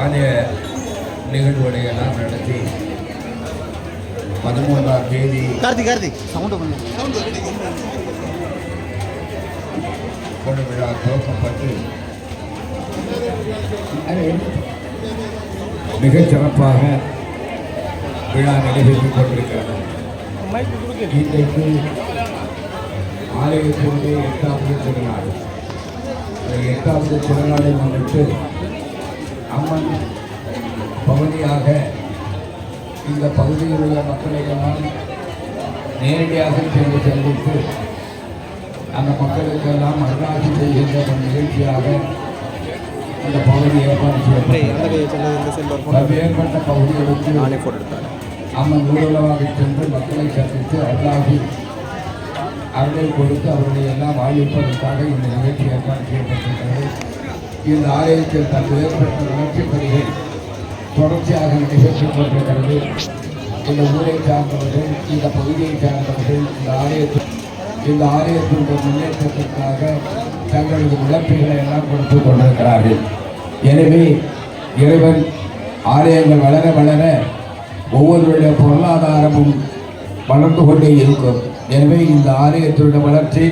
ஆலய நிகழ்வுகளை எல்லாம் நடத்தி பதிமூன்றாம் தேதி கார்த்திக் கார்த்திக் சவுண்ட் பண்ணு கொண்டு விழா துவக்கப்பட்டு மிகச் சிறப்பாக விழா நடைபெற்றுக் கொண்டிருக்கிறது. இன்றைக்கு ஆலயத்தினுடைய எட்டாவது திருநாள் எட்டாவது திருநாளை முன்னிட்டு அம்மன் பகுதியாக இந்த பகுதியில் உள்ள மக்களை எல்லாம் நேரடியாக சென்று சந்தித்து அந்த மக்களுக்கெல்லாம் அருளாட்சி செய்கின்ற ஒரு நிகழ்ச்சியாக அந்த பகுதி ஏற்பாடு செய்யப்பட்டது. பல்வேறுபட்ட பகுதிகளுக்கு அம்மன் ஊர்வலமாக சென்று மக்களை சந்தித்து அருளாகி அருளை கொடுத்து அவர்களை எல்லாம் வாழ்விப்பதற்காக இந்த நிகழ்ச்சி ஏற்பாடு செய்யப்பட்டிருக்கிறது. இந்த ஆலயத்தில் பல்வேறுபட்ட வளர்ச்சிப் பணிகள் தொடர்ச்சியாக நடைபெற்றுக் கொண்டிருக்கிறது. இந்த ஊரை சார்ந்தவர்கள் இந்த பகுதியை சார்ந்தவர்கள் இந்த ஆலயத்தில் இந்த ஆலயத்தினுடைய முன்னேற்றத்திற்காக தங்களது இழப்பீடுகளை எல்லாம் கொடுத்து கொண்டிருக்கிறார்கள். எனவே இறைவன் ஆலயங்கள் வளர வளர ஒவ்வொருடைய பொருளாதாரமும் வளர்ந்து கொண்டே இருக்கும். எனவே இந்த ஆலயத்தினுடைய வளர்ச்சி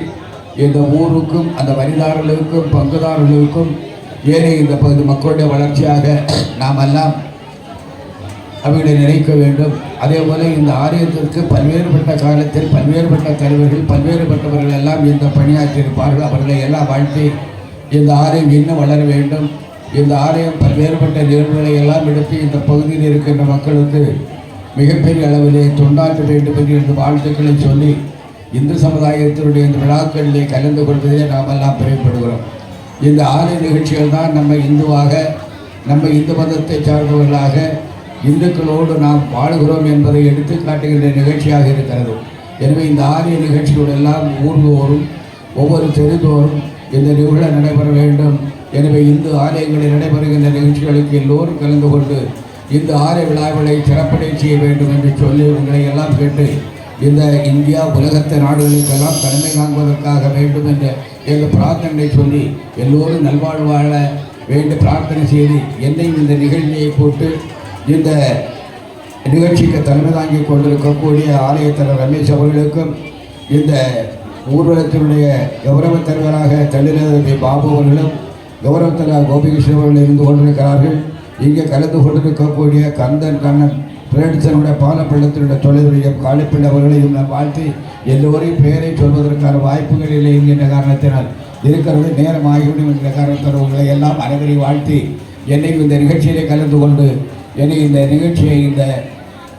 இந்த ஊருக்கும் அந்த வரிதாரர்களுக்கும் பங்குதாரர்களுக்கும் ஏனைய இந்த பகுதி மக்களுடைய வளர்ச்சியாக நாம் எல்லாம் அவர்களை நினைக்க வேண்டும். அதே போல இந்த ஆலயத்திற்கு பல்வேறுபட்ட காலத்தில் பல்வேறுபட்ட தலைவர்கள் பல்வேறுபட்டவர்கள் எல்லாம் இந்த பணியாற்றியிருப்பார்கள் அவர்களை எல்லாம் வாழ்த்தி இந்த ஆலயம் இன்னும் வளர வேண்டும். இந்த ஆலயம் பல்வேறுபட்ட நிகழ்வுகளை எல்லாம் எடுத்து இந்த பகுதியில் இருக்கின்ற மக்களுக்கு மிகப்பெரிய அளவிலே தொண்டாற்ற வேண்டும் என்று இந்த வாழ்த்துக்களை சொல்லி இந்து சமுதாயத்தினுடைய இந்த விழாக்களிலே கலந்து கொள்வதிலே நாம் எல்லாம் பிரியப்படுகிறோம் இந்த ஆலய நிகழ்ச்சிகள் தான் நம்ம இந்துவாக நம்ம இந்து மதத்தை சார்ந்தவர்களாக இந்துக்களோடு நாம் வாழ்கிறோம் என்பதை எடுத்து காட்டுகின்ற நிகழ்ச்சியாக இருக்கிறது. எனவே இந்த ஆரிய நிகழ்ச்சிகள் எல்லாம் ஊர்தோறும் ஒவ்வொரு தெருதோறும் இந்த நிகழ்வு நடைபெற வேண்டும். எனவே இந்து ஆலயங்களில் நடைபெறுகின்ற நிகழ்ச்சிகளுக்கு எல்லோரும் கலந்து கொண்டு இந்த ஆரிய விழாக்களை சிறப்படை செய்ய வேண்டும் என்று சொல்லி உங்களை எல்லாம் கேட்டு இந்த இந்தியா உலகத்து நாடுகளுக்கெல்லாம் கடமை காண்பதற்காக வேண்டும் என்ற எங்கள் பிரார்த்தனை சொல்லி எல்லோரும் நல்வாழ்வாழ வேண்டு பிரார்த்தனை செய்து என்னையும் இந்த நிகழ்ச்சியை போட்டு இந்த நிகழ்ச்சிக்கு தலைமை தாங்கி கொண்டிருக்கக்கூடிய ஆலயத்தலைவர் ரமேஷ் அவர்களுக்கும் இந்த ஊர்வலத்தினுடைய கௌரவ தலைவராக தள்ளினதி பாபு அவர்களும் கௌரவ தலைவர் கோபிகிருஷ்ணன் அவர்கள் இருந்து கொண்டிருக்கிறார்கள். இங்கே கலந்து கொண்டிருக்கக்கூடிய கந்தன் கண்ணன் பிரேடிசனுடைய பாலப்பள்ளத்தினுடைய தொழிலுடைய காளிப்பிள்ளை அவர்களையும் நான் வாழ்த்தி எல்லோரையும் பெயரை சொல்வதற்கான வாய்ப்புகள் இல்லை என்கின்ற காரணத்தினால் இருக்கிறது நேரம் ஆகிவிடும் என்கிற காரணத்தினால் உங்களை எல்லாம் அனைவரையும் வாழ்த்தி என்னையும் இந்த நிகழ்ச்சியிலே கலந்து கொண்டு என இந்த நிகழ்ச்சியை இந்த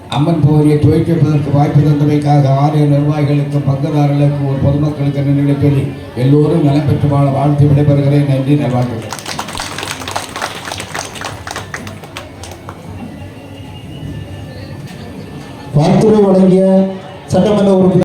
அம்மன் பகுதியை துவக்கி வாய்ப்பு தந்தமைக்காக ஆலய நிர்வாகிகளுக்கும் பங்குதாரர்களுக்கும் ஒரு பொதுமக்களுக்கு நன்றி சொல்லி எல்லோரும் நலம் பெற்று வாழ வாழ்த்து விடைபெறுகிறேன். நன்றி நல்வாழ்த்துகிறேன் வாழ்த்துறை வழங்கிய சட்டமன்ற உறுப்பினர்